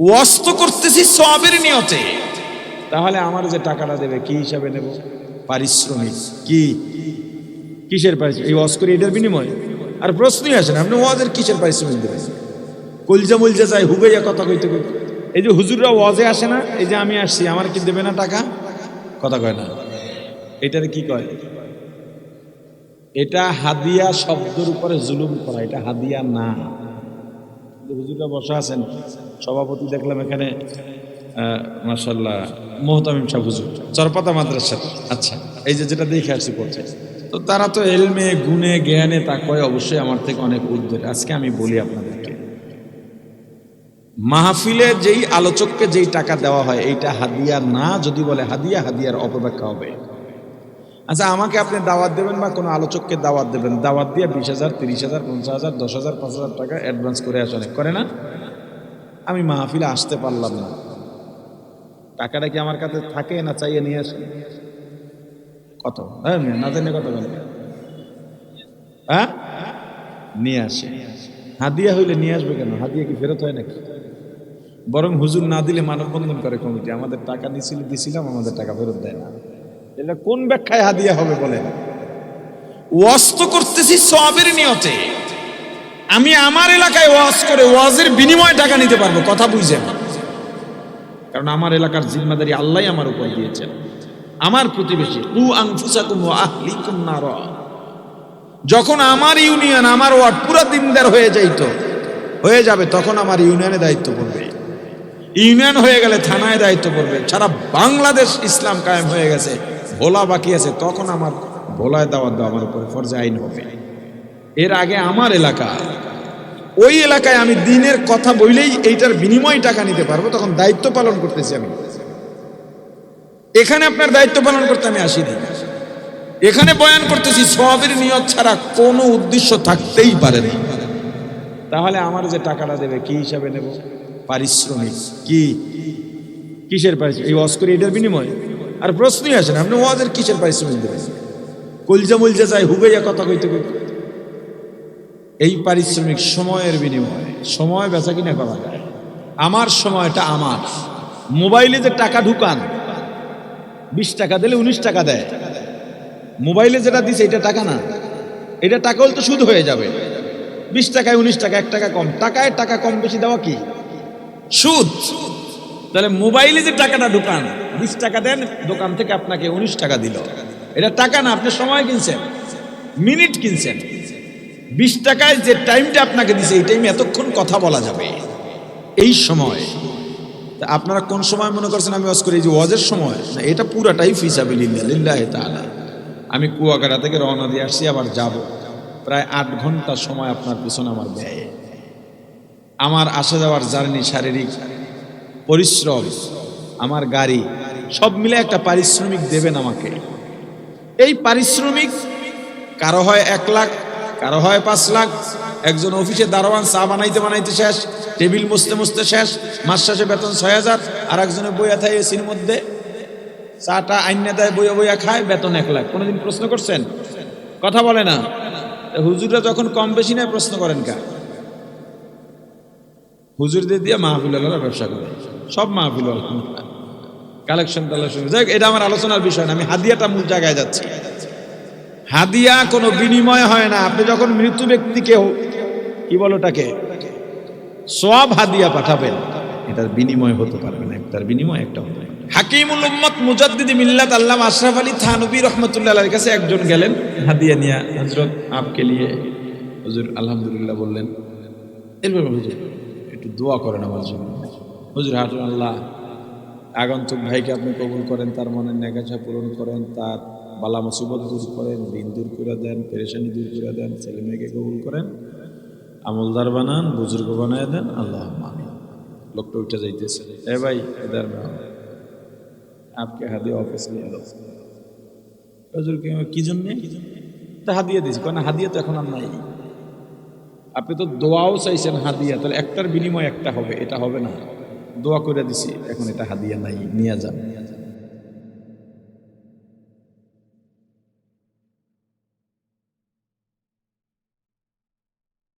ওয়াস্ত করতেছি সবের নিয়তে। তাহলে আমার যে টাকাটা দেবে কি হিসাবে নেব? পারিশ্রমিক। কি? কিসের পারিশ্রমিক? এই ওয়াজ করি এটার বিনিময়ে? আর প্রশ্নই আসে না আপনি ওয়াজের কিসের পারিশ্রমিক দেবেন? কলজা মলজা যায় হুগাইয়া কথা কইতে কইতে। এই যে হুজুররা ওয়াজে আসে না এই যে আমি আসছি আমার কি দেবে না টাকা? কথা কয় না। এটার কি কয়? এটা হাদিয়া শব্দের উপরে জুলুম করা এটা হাদিয়া না। হুজুররা বসা আছেন। সভাপতি দেখলাম এখানে মাসাল্লাহ মোহতামিম সাহ হুজুর, চরপাতা মাদ্রাসা। আচ্ছা এই যে যেটা দেখে আসছি পড়ছে তো তারা তো এলমে, গুণে, জ্ঞানে তা কয় অবশ্যই আমার থেকে অনেক ঊর্ধ্বের আজকে আমি বলি আপনাদেরকে, মাহফিলে যেই আলোচককে যেই টাকা দেওয়া হয়, এইটা হাদিয়া না, যদি বলে হাদিয়া, হাদিয়ার অপব্যাখ্যা হবে। আচ্ছা আমাকে আপনি দাওয়াত দেবেন বা কোনো আলোচককে দাওয়াত দেবেন? দাওয়াত দিয়ে বিশ হাজার, তিরিশ হাজার, পঞ্চাশ হাজার, দশ হাজার, পাঁচ হাজার টাকা অ্যাডভান্স করে আসেন। করে না? আমি মাহফিলে আসতে পারলাম না। টাকাটা কি আমার কাছে থাকে না চাইয়ে নিয়ে আসেন? কত? হ্যাঁ না জানি কত বলেন হ্যাঁ? নিয়ে আসে। হাদিয়া হইলে নিয়ে আসবে কেন? হাদিয়া কি ফেরত হয় নাকি? বরং হুজুর না দিলে মানববন্ধন করে কমিটি। আমাদের টাকা দিছিল, দিছিলাম, আমাদের টাকা ফেরত দেয় না। এটা কোন ব্যাখ্যায় হাদিয়া হবে বলেন? ওয়াস্ত করতেছি সবের নিয়তে। আমি আমার এলাকায় ওয়াজ করে ওয়াজের বিনিময়ে টাকা নিতে পারব, কথা বুঝছেন কারণ আমার এলাকার জিম্মাদারি আল্লাহ আমার উপর দিয়েছেন। আমার প্রতিবেশী কু আংফুসাকুম আহলিকুম নার। যখন আমার ইউনিয়ন, আমার ওয়ার্ড পুরো দিনদার হয়ে যাইতো, হয়ে যাবে, তখন আমার ইউনিয়নে দায়িত্ব পড়বে। ইউনিয়ন হয়ে গেলে থানায় দায়িত্ব পড়বে। সারা বাংলাদেশ ইসলাম কায়েম হয়ে গেছে। ভোলা বাকি আছে, তখন আমার ভোলায় দাওয়াত দেওয়া আমার উপরে ফরজে আইন হবে। এর আগে আমার এলাকা ওই এলাকায় আমি দিনের কথা বললেই এইটার বিনিময়ে টাকা নিতে পারব, তখন দায়িত্ব পালন করতেছি আমি। এখানে আপনার দায়িত্ব পালন করতে আমি আসিনি এখানে বয়ান করতেছি, সবের নিয়ত ছাড়া কোনো উদ্দেশ্য থাকতেই পারে না। তাহলে আমার যে টাকাটা দেবে, কি হিসাবে নেব? পারিশ্রমিক, কি? কিসের পারিশ্রমিক? এই ওয়াজ করি এটার বিনিময়ে? আর প্রশ্নই আসে না। আপনি ওয়াজের কিসের পারিশ্রমিক দেবেন? কলজা মলজা যায় হুগাইয়া কথা কইতে কইতে। এই পারিশ্রমিক সময়ের বিনিময়ে, সময় বেচা কিনা করা যায়? আমার সময়টা আমার। মোবাইলে যে টাকা ঢুকান, বিশ টাকা দিলে উনিশ টাকা দেয়। মোবাইলে যেটা দিছে, এটা টাকা না। এটা টাকা হলে তো সুদ হয়ে যাবে। বিশ টাকায় উনিশ টাকা, এক টাকা কম। টাকায় টাকা কম বেশি দেওয়া কি? সুদ। তাহলে মোবাইলে যে টাকাটা ঢুকান বিশ টাকা দেন, দোকান থেকে আপনাকে উনিশ টাকা দিল। এটা টাকা না, আপনি সময় কিনছেন, মিনিট কিনছেন। বিশ টাকায় যে টাইমটা আপনাকে দিছে, এই টাইমে এতক্ষণ কথা বলা যাবে। এই সময়। আপনারা কোন সময় মনে করছেন আমি ওয়াজ করি? যে ওয়াজের সময়, না, এটা পুরাটাই ফিসাবি লিল্লাহ তাআলা। আমি কুয়াকাটা থেকে রওনা দিয়ে আসছি, আবার যাব। প্রায় আট ঘণ্টা সময় আপনার পিছনে আমার ব্যয়। আমার আসা যাওয়ার জার্নি, শারীরিক পরিশ্রম, আমার গাড়ি সব মিলে একটা পারিশ্রমিক দেবেন আমাকে। এই পারিশ্রমিক, কারও হয় এক লাখ, কারও হয় পাঁচ লাখ, একজন অফিসে দারোয়ান চা বানাইতে বানাইতে শেষ, টেবিল মুছতে মুছতে শেষ, মাস শেষে বেতন ছয় হাজার, আর একজনে বইয়া থাকে এসির মধ্যে। চাটা আইনে দেয়, বইয়া বইয়া খায়, বেতন এক লাখ। কোনোদিন প্রশ্ন করছেন? কথা বলে না। হুজুররা যখন কম বেশি নেয়, প্রশ্ন করেন কা? হুজুরদের দিয়ে মাহফিল ব্যবসা করে। সব মাহফিল কালেকশন টালেকশন যাই এটা আমার আলোচনার বিষয় না, আমি হাদিয়াটা মূল জায়গায় যাচ্ছি। হাদিয়া কোনো বিনিময় হয় না। আপনি যখন মৃত্যু ব্যক্তিকে কি বলো ওটাকে? সব হাদিয়া পাঠাবেন, এটার বিনিময় হতে পারবে না। একটার বিনিময় একটা হবে। হাকিমুল উম্মত মুজাদ্দিদি মিল্লাত আল্লামা আশরাফ আলী থানবী রহমতুল্লাহ আলীর কাছে একজন গেলেন, হাদিয়া নিয়া হজরত আপকে নিয়ে। হুজুর আলহামদুলিল্লাহ বললেন, এরপর হুজুর, একটু দোয়া করেন আমার জন্য। হুজুর হাটুন আল্লাহ আগন্তুক ভাইকে আপনি কবুল করেন, তার মনের নেগাছা পূরণ করেন, তার বালা মুসিবত দূর করেন ঋণ দূর করে দেন, পেরেশানি দূর করে দেন, ছেলে মেয়েকে কবুল করেন, আমলদার বানান, বুজুর্গ বানায় দেন আল্লাহ আমি লোকটা উঠে যাইতেছে। এ ভাই এদার আপকে হাদিয়া অফিস নিয়ে এলো হুজুর কি জন্য? তা হাদিয়া দিয়েছি। কারণ হাদিয়া তো এখন আর নাই। আপনি তো দোয়াও চাইছেন হাদিয়া, তাহলে একটার বিনিময় একটা হবে, এটা হবে না। দোয়া করে দিছি এখন এটা হাদিয়া নাই নিয়ে যান।